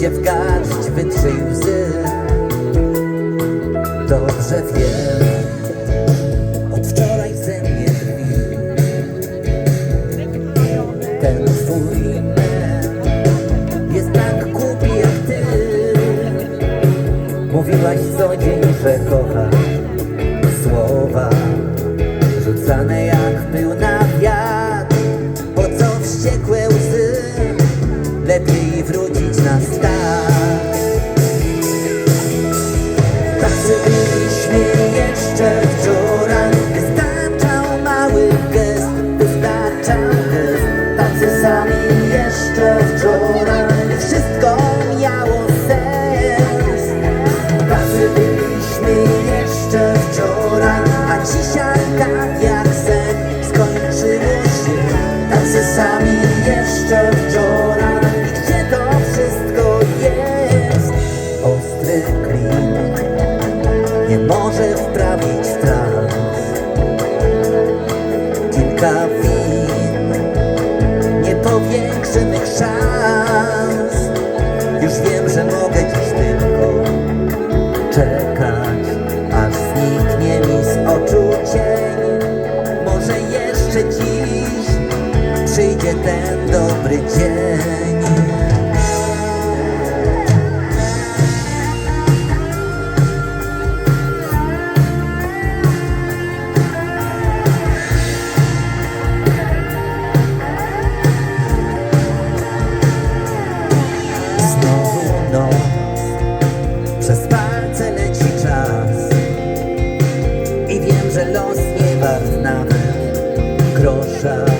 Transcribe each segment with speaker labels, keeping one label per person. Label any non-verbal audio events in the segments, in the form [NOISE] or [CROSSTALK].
Speaker 1: się w garść, wytrzyj łzy. Dobrze wiem. Od wczoraj ze mnie drwi. Ten twój Jest tak głupi jak ty. Mówiłaś co dzień, że kochasz Kilka win powiększy mych szans Już wiem, że mogę dziś tylko czekać, aż zniknie z oczu. Może jeszcze dziś przyjdzie ten dobry dzień. casa.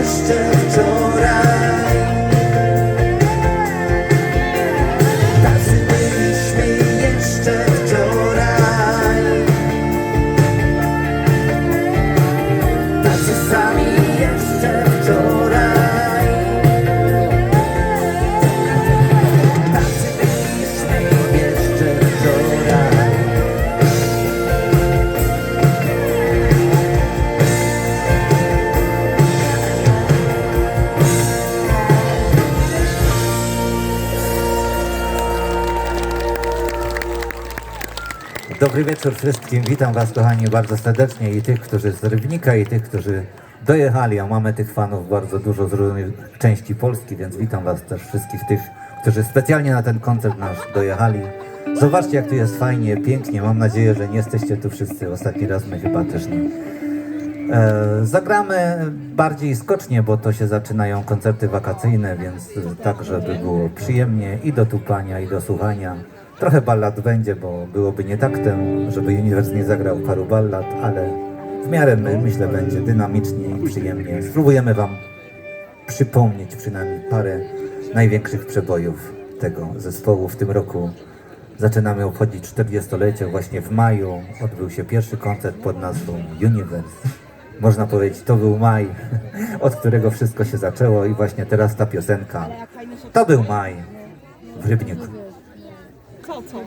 Speaker 1: Jeszcze wczoraj Dobry wieczór wszystkim. Witam Was, kochani, bardzo serdecznie i tych, którzy z Rybnika, i tych, którzy dojechali, a mamy tych fanów bardzo dużo z różnych części Polski, więc witam Was też wszystkich tych, którzy specjalnie na ten koncert nasz dojechali. Zobaczcie, jak tu jest fajnie, pięknie. Mam nadzieję, że nie jesteście tu wszyscy. Ostatni raz my chyba też nie. E, zagramy bardziej skocznie, bo to się zaczynają koncerty wakacyjne, więc tak, żeby było przyjemnie i do tupania, i do słuchania. Trochę ballad będzie, bo byłoby nie taktem, żeby Uniwers nie zagrał paru ballad, ale w miarę my, myślę będzie dynamicznie i przyjemnie. Spróbujemy Wam przypomnieć przynajmniej parę największych przebojów tego zespołu w tym roku. Zaczynamy obchodzić 40-lecie. Właśnie w maju odbył się pierwszy koncert pod nazwą Universe. Można powiedzieć, to był maj, [LAUGHS] od którego wszystko się zaczęło i właśnie teraz ta piosenka. To był maj w Rybniku.
Speaker 2: Co,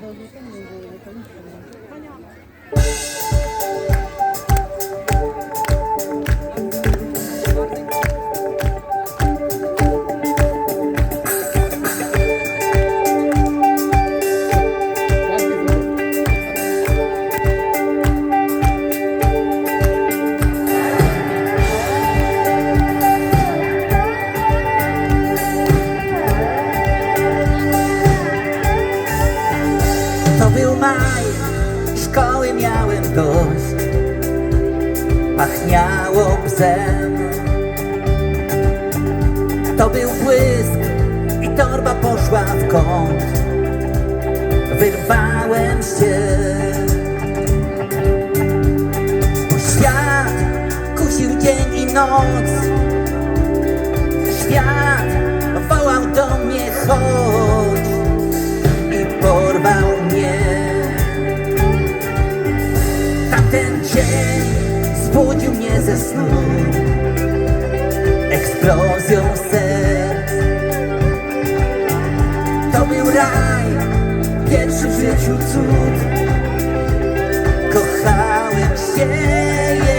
Speaker 1: Pachniało bzem To był błysk i torba poszła w kąt. Wyrwałem się. Świat kusił dzień i noc. Świat wołał do mnie chodź ze snu eksplozją serc. To był raj, pierwszy w życiu cud. Kochałem się